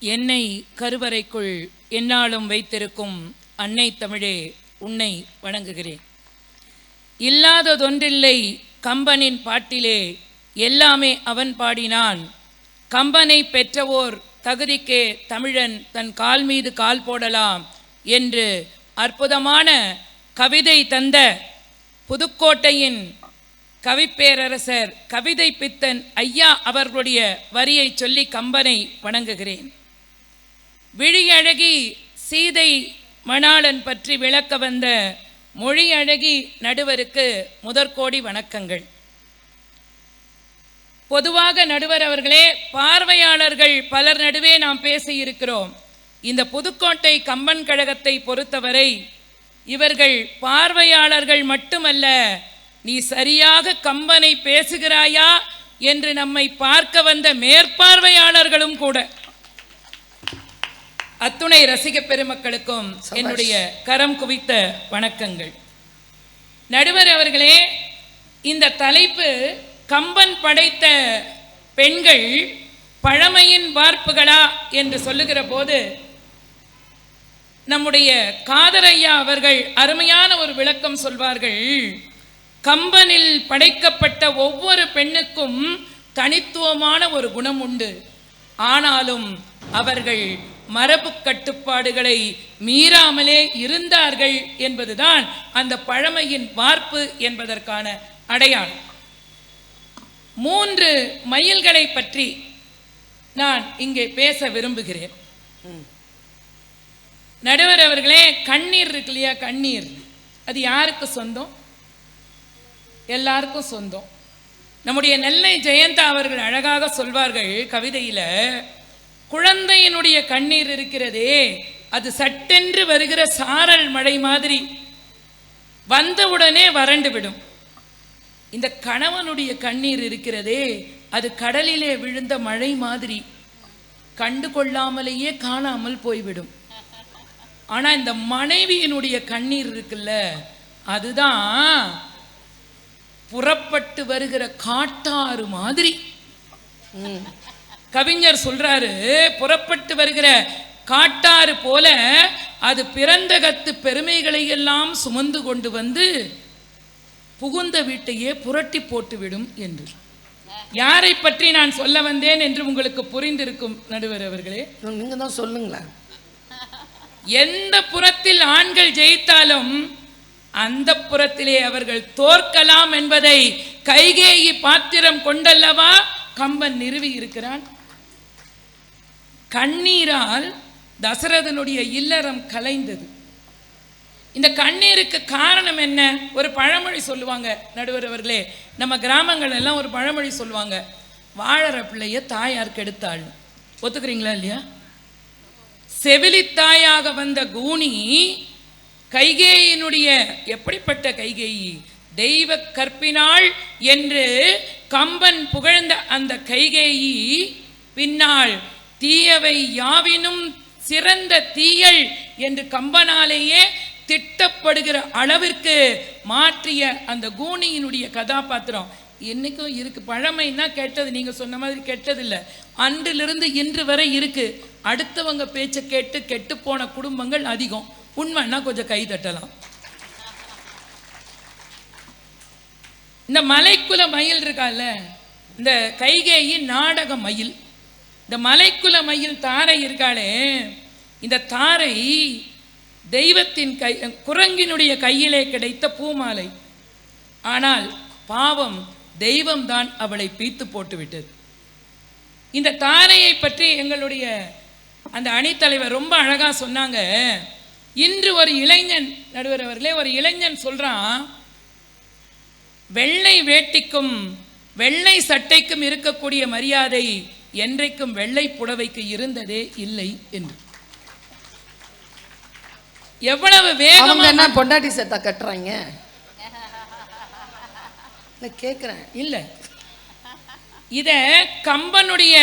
என்னை கருவறைக்குள் என்னாலும் வைத்திருக்கும் அன்னை தமிழே உன்னை வணங்குகிறேன். இல்லாததொன்றில்லை கம்பனின் பாட்டிலே எல்லாமே அவன் பாடினான். கம்பனை பெற்றவோர் தகுதிக்கே தமிழன் தன் கால் மீது கால் போடலாம் என்று அற்புதமான கவிதை தந்த புதுக்கோட்டையின் கவிப்பேரரசர் கவிதை பித்தன் ஐயா அவர்களுடைய வரியை சொல்லி கம்பனை வணங்குகிறேன். விழியழகி சீதை மணாளன் பற்றி விளக்க வந்த மொழியழகி நடுவருக்கு முதற்கோடி வணக்கங்கள். பொதுவாக நடுவர் அவர்களே பார்வையாளர்கள் பலர் நடுவே நாம் பேசியிருக்கிறோம். இந்த புதுக்கோட்டை கம்பன் கழகத்தை பொறுத்தவரை இவர்கள் பார்வையாளர்கள் மட்டுமல்ல நீ சரியாக கம்பனை பேசுகிறாயா என்று நம்மை பார்க்க வந்த மேற்பார்வையாளர்களும் கூட. அத்துணை ரசிக பெருமக்களுக்கும் என்னுடைய கரம் குவித்த வணக்கங்கள். நடுவர் அவர்களே இந்த தலைப்பு கம்பன் படைத்த பெண்கள் பழமையின் வார்ப்புகளா என்று சொல்லுகிற போது நம்முடைய காதரையா அவர்கள் அருமையான ஒரு விளக்கம் சொல்வார்கள். கம்பனில் படைக்கப்பட்ட ஒவ்வொரு பெண்ணுக்கும் தனித்துவமான ஒரு குணம் உண்டு. ஆனாலும் அவர்கள் மரபு கட்டுப்பாடுகளை மீறாமலே இருந்தார்கள் என்பதுதான் அந்த பழமையின் வார்ப்பு என்பதற்கான அடையாளம். மூன்று மயில்களை பற்றி நான் இங்கே பேச விரும்புகிறேன். நடுவர் அவர்களே கண்ணீர் இருக்கு இல்லையா? கண்ணீர். அது யாருக்கு சொந்தம்? எல்லாருக்கும் சொந்தம். நம்முடைய நெல்லை ஜெயந்தா அவர்கள் அழகாக சொல்வார்கள் கவிதையில் குழந்தையினுடைய கண்ணீர் இருக்கிறதே அது சட்டென்று வருகிற சாரல் மழை மாதிரி. வந்தவுடனே வறண்டு விடும். இந்த கணவனுடைய கண்ணீர் இருக்கிறதே அது கடலிலே விழுந்த மழை மாதிரி. கண்டு கொள்ளாமலேயே காணாமல் போய்விடும். ஆனா இந்த மனைவியினுடைய கண்ணீர் இருக்குல்ல அதுதான் புறப்பட்டு வருகிற காட்டாறு மாதிரி. கவிஞர் சொல்றாரு புறப்பட்டு வருகிற காட்டாறு போல அது பிறந்தகத்து பெருமைகளை எல்லாம் சுமந்து கொண்டு வந்து புகுந்த வீட்டையே புரட்டி போட்டுவிடும் என்று. யாரை பற்றி நான் சொல்ல வந்தேன் என்று உங்களுக்கு புரிந்திருக்கும் நடுவர் அவர்களே? நீங்க தான் சொல்லுங்களேன். எந்த புறத்தில் ஆண்கள் ஜெயித்தாலும் அந்த புறத்திலே அவர்கள் தோற்கலாம் என்பதை கைகேயி பாத்திரம் கொண்டல்லவா கம்பன் நிறுவி இருக்கிறான். கண்ணீரால் தசரதனுடைய இல்லறம் கலைந்தது. இந்த கண்ணீருக்கு காரணம் என்ன? ஒரு பழமொழி சொல்லுவாங்க நடுவர் அவர்களே. நம்ம கிராமங்கள் எல்லாம் ஒரு பழமொழி சொல்லுவாங்க வாழற பிள்ளைய தாயார் கெடுத்தாள் ஒத்துக்கிறீங்களா இல்லையா? செவிலித்தாயாக வந்த கூனி கைகேயினுடைய எப்படிப்பட்ட கைகேயி? தெய்வ கற்பினாள் என்று கம்பன் புகழ்ந்த அந்த கைகேயி பின்னால் தீயவை யாவினும் சிறந்த தீயல் என்று கம்பனாலேயே திட்டப்படுகிற அளவிற்கு மாற்றிய அந்த கூனியினுடைய கதாபாத்திரம். இன்னைக்கும் இருக்கு. பழமைன்னா கெட்டது. நீங்க சொன்ன மாதிரி கெட்டதில்லை. அன்றிலிருந்து இன்று வரை இருக்கு. அடுத்தவங்க பேச்சை கேட்டு கெட்டு போன குடும்பங்கள் அதிகம். உண்மைன்னா கொஞ்சம் கை தட்டலாம். இந்த மலைக்குல மயில் இருக்கால இந்த கைகேயி நாடக மயில். இந்த மலைக்குல மயில் தாரை இருக்காளே இந்த தாரை தெய்வத்தின் கை குரங்கினுடைய கையிலே கிடைத்த பூமாலை. ஆனால் பாவம் தெய்வம்தான் அவளை பீத்து போட்டுவிட்டது. இந்த தாரையை பற்றி எங்களுடைய அந்த அணித்தலைவர் ரொம்ப அழகாக சொன்னாங்க. இன்று ஒரு இளைஞன் நடுவர் அவர்களே ஒரு இளைஞன் சொல்கிறான் வெள்ளை வேட்டிக்கும் வெள்ளை சட்டைக்கும் இருக்கக்கூடிய மரியாதை என்றைக்கும் வெள்ளை புடவைக்கு இருந்ததே இல்லை என்று. எவ்வளவு வேகமா என்ன பொண்டாட்டி சேர்த்தா கட்டுறாங்க? நான் கேட்குறேன் இல்ல. இத கம்பனுடைய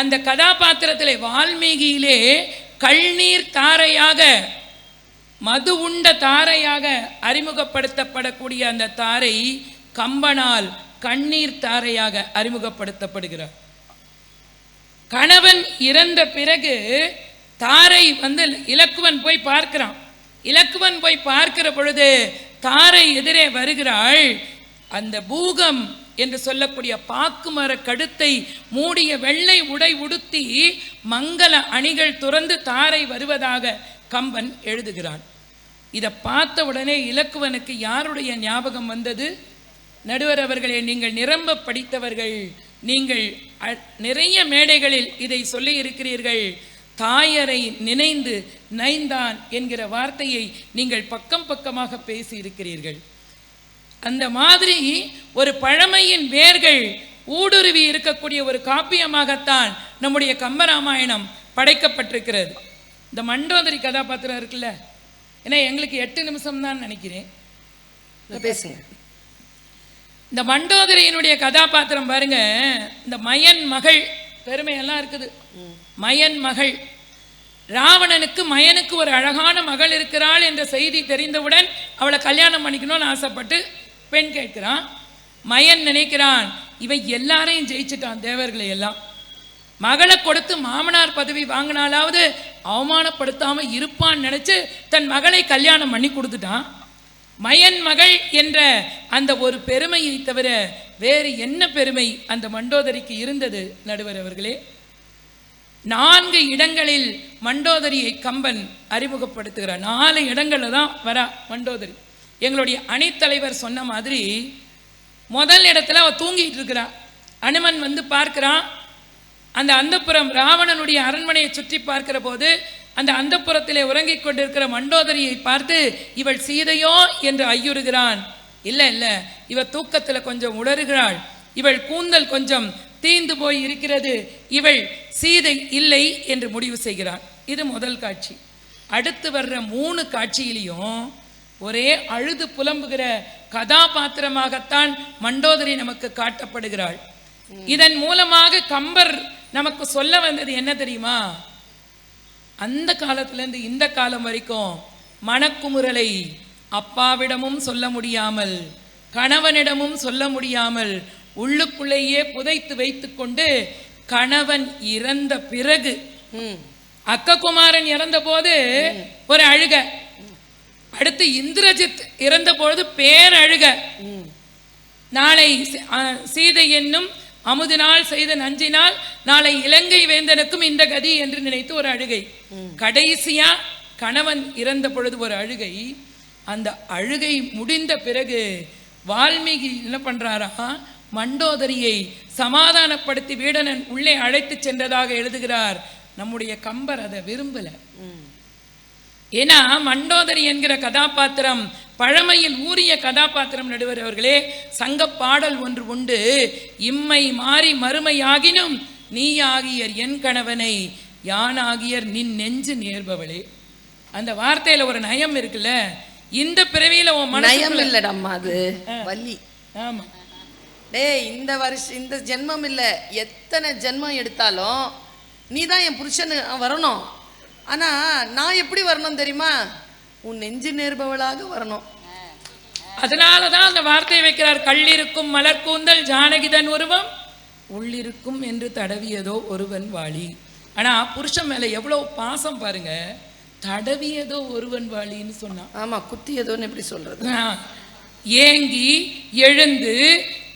அந்த கதாபாத்திரத்திலே வால்மீகியிலே கள்நீர் தாரையாக மது உண்ட தாரையாக அறிமுகப்படுத்தப்படக்கூடிய அந்த தாரை கம்பனால் கண்ணீர் தாரையாக அறிமுகப்படுத்தப்படுகிறார். கணவன் இறந்த பிறகு தாரை வந்து இலக்குவன் போய் பார்க்கிறான். இலக்குவன் போய் பார்க்கிற பொழுது தாரை எதிரே வருகிறாள். அந்த பூகம் என்று சொல்லக்கூடிய பாக்குமர கடுத்தை மூடிய வெள்ளை உடை உடுத்தி மங்கள அணிகள் துறந்து தாரை வருவதாக கம்பன் எழுதுகிறான். இதை பார்த்த உடனே இலக்குவனுக்கு யாருடைய ஞாபகம் வந்தது? நடுவர் அவர்களே நீங்கள் நிரம்ப படித்தவர்கள் நீங்கள் நிறைய மேடைகளில் இதை சொல்லி இருக்கிறீர்கள். தாயரை நினைந்து நைந்தான் என்கிற வார்த்தையை நீங்கள் பக்கம் பக்கமாக பேசி இருக்கிறீர்கள். அந்த மாதிரி ஒரு பழமையின் வேர்கள் ஊடுருவி இருக்கக்கூடிய ஒரு காப்பியமாகத்தான் நம்முடைய கம்பராமாயணம் படைக்கப்பட்டிருக்கிறது. இந்த மண்டோதரி கதாபாத்திரம் இருக்குல்ல? ஏன்னா எங்களுக்கு எட்டு நிமிஷம் தான் நினைக்கிறேன் பேசுங்க இந்த மண்டோதரியினுடைய கதாபாத்திரம் பாருங்க. இந்த மயன் மகள் பெருமையெல்லாம் இருக்குது. மயன் மகள். ராவணனுக்கு மயனுக்கு ஒரு அழகான மகள் இருக்கிறாள் என்ற செய்தி தெரிந்தவுடன் அவளை கல்யாணம் பண்ணிக்கணும்னு ஆசைப்பட்டு பெண் கேட்கிறான். மயன் நினைக்கிறான் இவன் எல்லாரையும் ஜெயிச்சிட்டான் தேவர்களை எல்லாம். மகளை கொடுத்து மாமனார் பதவி வாங்கினாலாவது அவமானப்படுத்தாமல் இருப்பான்னு நினச்சி தன் மகளை கல்யாணம் பண்ணி கொடுத்துட்டான். மயன் மகள் என்ற அந்த ஒரு பெருமையை தவிர வேறு என்ன பெருமை அந்த மண்டோதரிக்கு இருந்தது நடுவர் அவர்களே? நான்கு இடங்களில் மண்டோதரியை கம்பன் அறிமுகப்படுத்துகிறார். நாலு இடங்களில் தான் வரா மண்டோதரி. எங்களுடைய அணித்தலைவர் சொன்ன மாதிரி முதல் இடத்துல அவ தூங்கிட்டு இருக்கிறா. அனுமன் வந்து பார்க்கிறான். அந்த அந்தப்புறம் ராவணனுடைய அரண்மனையை சுற்றி பார்க்கிற போது அந்த அந்தப்புறத்திலே உறங்கிக் கொண்டிருக்கிற மண்டோதரியை பார்த்து இவள் சீதையோ? என்று ஐயுறுகிறான். இல்லை இல்லை இவ தூக்கத்துல கொஞ்சம் உளறுகிறாள். இவள் கூந்தல் கொஞ்சம் தீந்து போய் இருக்கிறது. இவள் சீதை இல்லை என்று முடிவு செய்கிறான். இது முதல் காட்சி. அடுத்து வர்ற மூணு காட்சியிலையும் ஒரே அழுது புலம்புகிற கதாபாத்திரமாகத்தான் மண்டோதரி நமக்கு காட்டப்படுகிறாள். இதன் மூலமாக கம்பர் நமக்கு சொல்ல வந்தது என்ன தெரியுமா? அந்த காலத்திலேருந்து இந்த காலம் வரைக்கும் மனக்குமுறலை அப்பாவிடமும் சொல்ல முடியாமல் கணவனிடமும் சொல்ல முடியாமல் உள்ளுக்குள்ளேயே புதைத்து வைத்துக்கொண்டு கணவன் இறந்த பிறகு அக்ககுமாரன் இறந்த போது ஒரு அழுக. அடுத்து இந்திரஜித் இறந்த பொழுது பேரழுக நாளை சீதை என்னும் அமுதினால் செய்த நஞ்சினால் நாளை இலங்கை வேந்தனுக்கும் இந்த கதி என்று நினைத்து ஒரு அழுகை. கடைசியா கணவன் இறந்த பொழுது ஒரு அழுகை. அந்த அழுகை முடிந்த பிறகு வால்மீகி என்ன பண்றாரா? மண்டோதரியை சமாதானப்படுத்தி வீடனன் உள்ளே அழைத்து சென்றதாக எழுதுகிறார். நம்முடைய கம்பர் அதை விரும்பல. ஏன்னா மண்டோதரி என்கிற கதாபாத்திரம் பழமையில் ஊறிய கதாபாத்திரம் நடுவர் அவர்களே சங்கப் பாடல் ஒன்று உண்டு. இம்மை மாறி மறுமையாகினும் நீயாகியர் என் கணவனை யானாகியர் நின் நெஞ்சு நேர்பவளே. அந்த வார்த்தையில ஒரு நயம் இருக்குல்ல? இந்த பிறவியில உன் நயம் இல்லடம்மா அது. வள்ளி ஆமா. டேய் இந்த வருஷம் இந்த ஜென்மம் இல்லை. எத்தனை ஜென்மம் எடுத்தாலும் நீ தான் என் புருஷனு வரணும். ஆனா நான் எப்படி வரணும் தெரியுமா? உன் நெஞ்சு நேர்பவளாக வரணும். அதனால தான் அந்த வார்த்தையை வைக்கிறார். கள்ளிருக்கும் மலர் கூந்தல் ஜானகிதன் உருவம் உள்ளிருக்கும் என்று தடவியதோ ஒருவன் வாளி. ஆனா புருஷன் மேல எவ்வளவு பாசம் பாருங்க. தடவியதோ ஒருவன் வாளின்னு சொன்னான் ஆமா குத்தியதோன்னு எப்படி சொல்றது? ஆ, ஏங்கி எழுந்து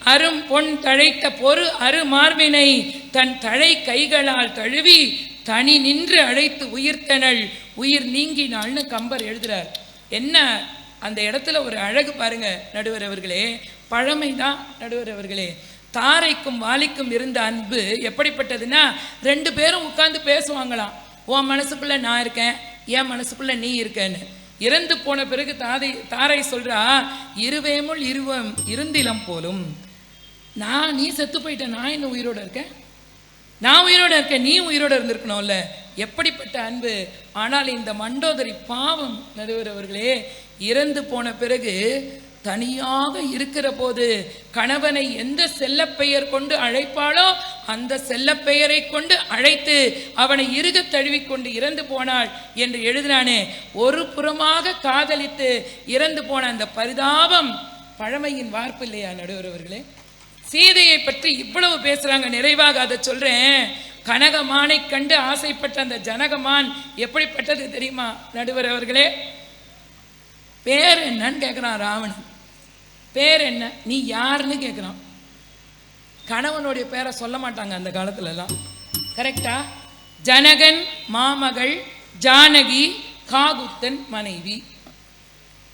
அரும் பொன் தழைத்த பொறு அரு மார்பினை தன் தழை கைகளால் தழுவி தனி நின்று அழைத்து உயிர்த்தனள் உயிர் நீங்கினாள்னு கம்பர் எழுதுகிறார் என்ன? அந்த இடத்துல ஒரு அழகு பாருங்க நடுவர் அவர்களே. பழமைதான் நடுவர் அவர்களே. தாரைக்கும் வாலிக்கும் இருந்த அன்பு எப்படிப்பட்டதுன்னா ரெண்டு பேரும் உட்காந்து பேசுவாங்களாம். உன் மனசுக்குள்ளே நான் இருக்கேன் என் மனசுக்குள்ளே நீ இருக்கேன்னு. இறந்து போன பிறகு தாதை தாரை சொல்கிறா இருவேமுள் இருவம் இருந்திலம் போலும். நான் நீ செத்து போயிட்ட நான் இன்னும் உயிரோட இருக்கேன்? நான் உயிரோட இருக்கேன் நீ உயிரோடு இருந்திருக்கணும்ல. எப்படிப்பட்ட அன்பு? ஆனால் இந்த மண்டோதரி பாவம் நடுவர் அவர்களே இறந்து போன பிறகு தனியாக இருக்கிற போது கணவனை எந்த செல்லப்பெயர் கொண்டு அழைப்பாளோ அந்த செல்லப்பெயரை கொண்டு அழைத்து அவனை இறுக தழுவிக்கொண்டு இறந்து போனாள் என்று எழுதினானே. ஒரு புறமாக காதலித்து இறந்து போன அந்த பரிதாபம் பழமையின் வார்ப்பு இல்லையா நடுவரவர்களே? சீதையை பற்றி இவ்வளவு பேசுறாங்க நிறைவாக அதை சொல்றேன். கனகமானை கண்டு ஆசைப்பட்ட அந்த ஜனகமான் எப்படிப்பட்டது தெரியுமா நடுவர் அவர்களே? பேர் என்னன்னு கேட்குறான் ராவணன். பேர் என்ன? நீ யாருன்னு கேட்குறான் கணவனுடைய பேரை சொல்ல மாட்டாங்க அந்த காலத்துலலாம். கரெக்டா ஜனகன் மாமகள் ஜானகி காகுத்தன் மனைவி.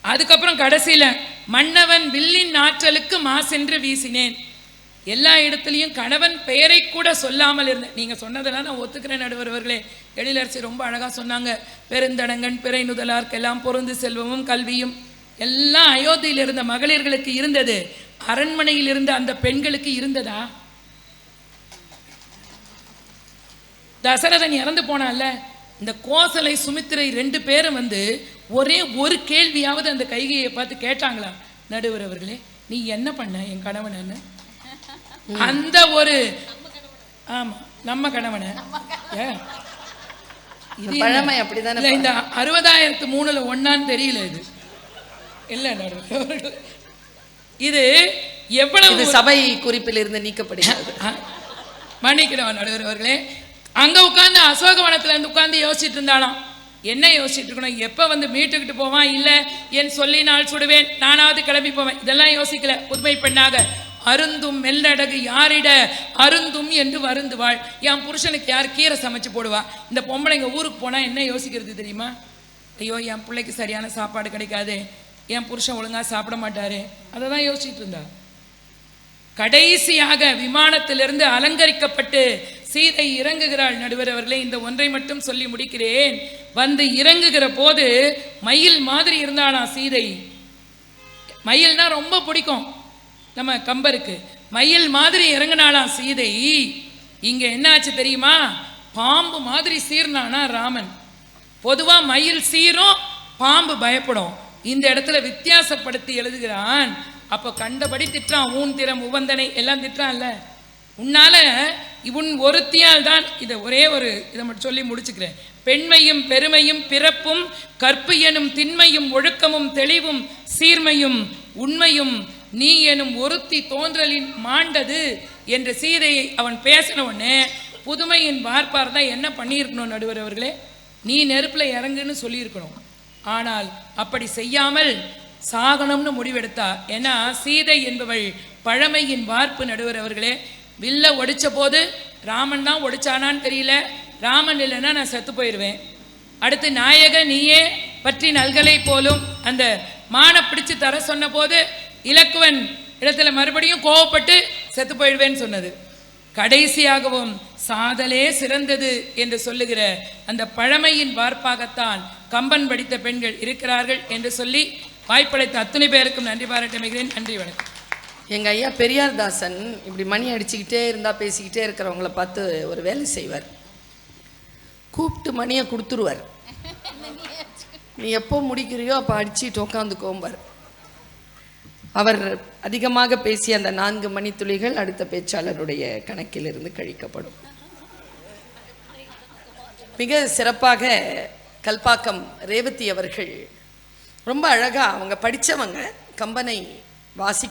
அதுக்கப்புறம் கடைசியில் மன்னவன் வில்லின் ஆற்றலுக்கு மாசென்று வீசினேன். எல்லா இடத்துலையும் கணவன் பெயரை கூட சொல்லாமல் இருந்தேன் நீங்கள் சொன்னதெல்லாம் நான் ஒத்துக்கிறேன் நடுவர் அவர்களே. எழிலரசி ரொம்ப அழகாக சொன்னாங்க. பெருந்தடங்கன் பிறை நுதலார்க்கெல்லாம் பொருந்து செல்வமும் கல்வியும் எல்லாம் அயோத்தியில் இருந்த மகளிர்களுக்கு இருந்தது. அரண்மனையில் இருந்த அந்த பெண்களுக்கு இருந்ததா? தசரதன் இறந்து போனான்ல. இந்த கோசலை சுமித்திரை ரெண்டு பேரும் வந்து ஒரே ஒரு கேள்வியாவது அந்த கைகையை பார்த்து கேட்டாங்களா நடுவர் அவர்களே நீ என்ன பண்ண என் கணவன் என்ன? அந்த ஒரு ஆமா நம்ம கணவனை. இது? பழமை அப்படிதானே இந்த அறுபதாயிரத்து மூணுல ஒண்ணான்னு தெரியல இது. இல்ல. இது எவ்வளவு சபை குறிப்பில் இருந்து நீக்கப்படுகிறது மன்னிக்கிறவன் நடுவர் அவர்களே. அங்க உட்கார்ந்து அசோகவனத்துல இருந்து உட்கார்ந்து யோசிச்சுட்டு இருந்தாலாம் என்ன யோசிச்சுட்டு இருக்கணும்? எப்ப வந்து மீட்டுக்கிட்டு போவான்? இல்ல என் சொல்லி நாள் சுடுவேன் நானாவது கிளம்பி போவேன். இதெல்லாம் யோசிக்கல புதுமை பெண்ணாக. அருந்தும் மெல்லடகு யாரிட? அருந்தும் என்று வருந்துவாள் என் புருஷனுக்கு யார் கீரை சமைச்சு போடுவா? இந்த பொம்பளைங்க ஊருக்கு போனால் என்ன யோசிக்கிறது தெரியுமா? ஐயோ என் பிள்ளைக்கு சரியான சாப்பாடு கிடைக்காது. என் புருஷன் ஒழுங்காக சாப்பிட மாட்டாரு. அதை தான் யோசிச்சுட்டு இருந்தா. கடைசியாக விமானத்திலிருந்து அலங்கரிக்கப்பட்டு சீதை இறங்குகிறாள் நடுவர் அவர்களே இந்த ஒன்றை மட்டும் சொல்லி முடிக்கிறேன். வந்து இறங்குகிற போது மயில் மாதிரி இருந்தாளாம் சீதை. மயில்னா ரொம்ப பிடிக்கும். நம்ம கம்பருக்கு. மயில் மாதிரி இறங்கினாலாம் சீதை. இங்கே என்னாச்சு தெரியுமா? பாம்பு மாதிரி சீர்னானா ராமன். பொதுவாக மயில் சீரும் பாம்பு பயப்படும். இந்த இடத்துல வித்தியாசப்படுத்தி எழுதுகிறான். அப்போ கண்டபடி திட்டுறான் ஊன் திறம் உவந்தனை எல்லாம் திட்டுறான்ல. உன்னால இவன் ஒருத்தியால் தான் இதை ஒரே ஒரு இதை மட்டும் சொல்லி முடிச்சுக்கிறேன். பெண்மையும் பெருமையும் பிறப்பும் கற்பு எனும் திண்மையும் ஒழுக்கமும் தெளிவும் சீர்மையும் உண்மையும் நீ எனும் ஒருத்தி தோன்றலின் மாண்டது என்ற சீதையை அவன் பேசின புதுமையின் வார்ப்பார் தான் என்ன பண்ணியிருக்கணும் நடுவர் அவர்களே? நீ நெருப்பில் இறங்குன்னு சொல்லியிருக்கணும். ஆனால் அப்படி செய்யாமல் சாகனம்னு முடிவெடுத்தா ஏன்னா சீதை என்பவள் பழமையின் வார்ப்பு நடுவர் அவர்களே. வில்ல ஒடிச்ச போது ராமன் தான் ஒடிச்சானான்னு தெரியல. ராமன் இல்லைன்னா நான் செத்து போயிடுவேன் அடுத்து நாயக நீயே பற்றி நல்கலை போலும் அந்த மானை பிடிச்சு தர சொன்ன போது இலக்குவன் இடத்துல மறுபடியும் கோவப்பட்டு செத்து போயிடுவேன்னு சொன்னது. கடைசியாகவும் சாதலே சிறந்தது என்று சொல்லுகிற அந்த பழமையின் வார்ப்பாகத்தான் கம்பன் படித்த பெண்கள் இருக்கிறார்கள் என்று சொல்லி வாய்ப்படைத்த அத்தனை பேருக்கும் நன்றி பாராட்டமைகிறேன் நன்றி வணக்கம். எங்க ஐயா பெரியார் தாசன் இப்படி மணி அடிச்சுக்கிட்டே இருந்தா பேசிக்கிட்டே இருக்கிறவங்கள பார்த்து ஒரு வேலை செய்வார். கூப்பிட்டு மணியை கொடுத்துருவார். நீ எப்போ முடிக்கிறியோ அப்போ அடிச்சுட்டு உட்காந்து கோம்பார் அவர் அதிகமாக பேசிய அந்த நான்கு மணித்துளிகள் அடுத்த பேச்சாளருடைய கணக்கிலிருந்து கழிக்கப்படும். மிக சிறப்பாக கல்பாக்கம் ரேவதி அவர்கள் ரொம்ப அழகா அவங்க படிச்சவங்க கம்பனை வாசி